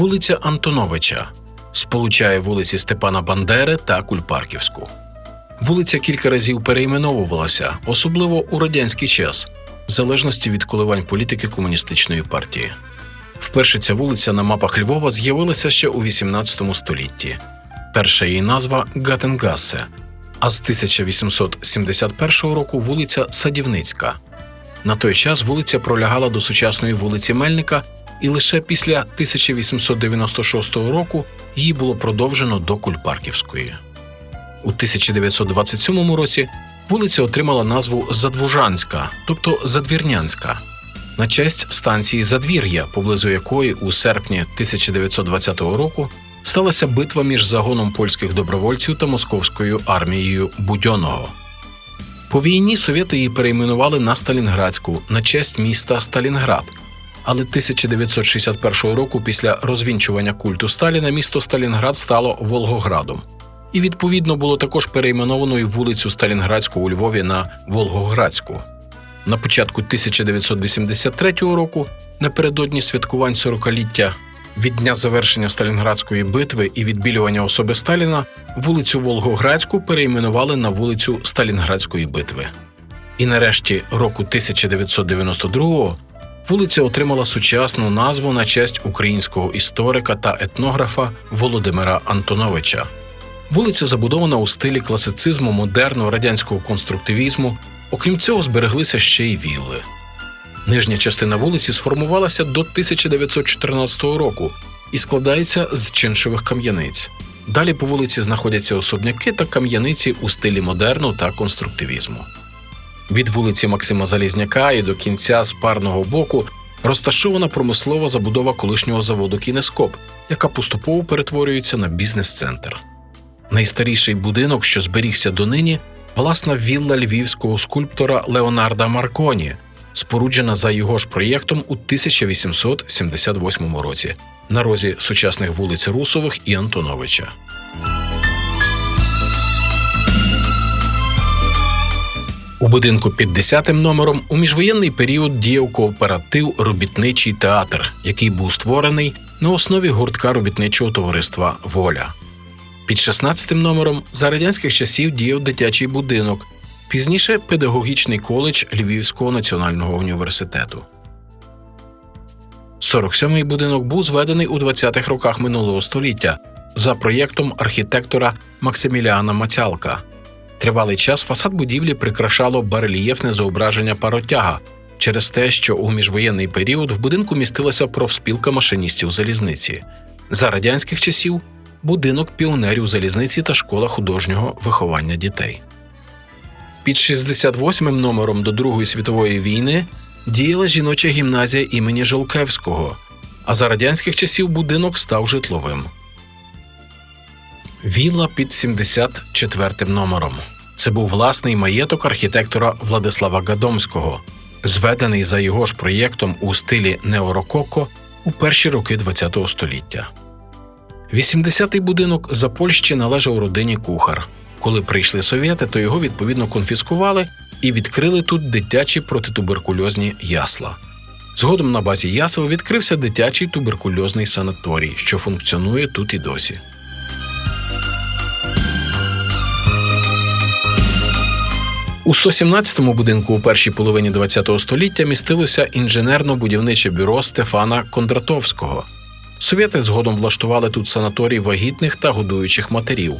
Вулиця Антоновича сполучає вулиці Степана Бандери та Кульпарківську. Вулиця кілька разів перейменовувалася, особливо у радянський час, в залежності від коливань політики комуністичної партії. Вперше ця вулиця на мапах Львова з'явилася ще у XVIII столітті. Перша її назва Гатенгассе, а з 1871 року вулиця Садівницька. На той час вулиця пролягала до сучасної вулиці Мельника, і лише після 1896 року її було продовжено до Кульпарківської. У 1927 році вулиця отримала назву Задвужанська, тобто Задвірнянська, на честь станції Задвір'я, поблизу якої у серпні 1920 року сталася битва між загоном польських добровольців та московською армією Будьоного. По війні совєти її перейменували на Сталінградську на честь міста Сталінград. Але 1961 року, після розвінчування культу Сталіна, місто Сталінград стало Волгоградом. І відповідно було також перейменовано і вулицю Сталінградську у Львові на Волгоградську. На початку 1983 року, напередодні святкувань 40-ліття від дня завершення Сталінградської битви і відбілювання особи Сталіна, вулицю Волгоградську перейменували на вулицю Сталінградської битви. І нарешті року 1992 вулиця отримала сучасну назву на честь українського історика та етнографа Володимира Антоновича. Вулиця забудована у стилі класицизму, модерну радянського конструктивізму. Окрім цього, збереглися ще й вілли. Нижня частина вулиці сформувалася до 1914 року і складається з чиншових кам'яниць. Далі по вулиці знаходяться особняки та кам'яниці у стилі модерну та конструктивізму. Від вулиці Максима Залізняка і до кінця з парного боку розташована промислова забудова колишнього заводу Кінескоп, яка поступово перетворюється на бізнес-центр. Найстаріший будинок, що зберігся донині, власна вілла львівського скульптора Леонарда Марконі, споруджена за його ж проєктом у 1878 році на розі сучасних вулиць Русових і Антоновича. У будинку під 10 номером у міжвоєнний період діяв кооператив Робітничий театр, який був створений на основі гуртка робітничого товариства Воля. Під 16 номером за радянських часів діяв дитячий будинок, пізніше педагогічний коледж Львівського національного університету. 47-й будинок був зведений у 20-х роках минулого століття за проєктом архітектора Максиміліана Мацялка. Тривалий час фасад будівлі прикрашало барельєфне зображення паротяга через те, що у міжвоєнний період в будинку містилася профспілка машиністів залізниці. За радянських часів будинок піонерів залізниці та школа художнього виховання дітей. Під 68-м номером до Другої світової війни діяла жіноча гімназія імені Жолкевського, а за радянських часів будинок став житловим. Вілла під 74-м номером. Це був власний маєток архітектора Владислава Гадомського, зведений за його ж проєктом у стилі неорококо у перші роки ХХ століття. 80-й будинок за Польщі належав родині кухар. Коли прийшли совєти, то його відповідно конфіскували і відкрили тут дитячі протитуберкульозні ясла. Згодом на базі ясел відкрився дитячий туберкульозний санаторій, що функціонує тут і досі. У 117-му будинку у першій половині ХХ століття містилося інженерно-будівниче бюро Стефана Кондратовського. Совєти згодом влаштували тут санаторій вагітних та годуючих матерів,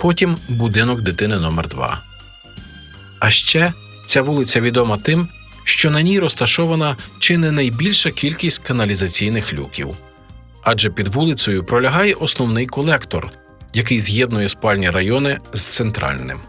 потім будинок дитини номер 2 А ще ця вулиця відома тим, що на ній розташована чи не найбільша кількість каналізаційних люків. Адже під вулицею пролягає основний колектор, який з'єднує спальні райони з центральним.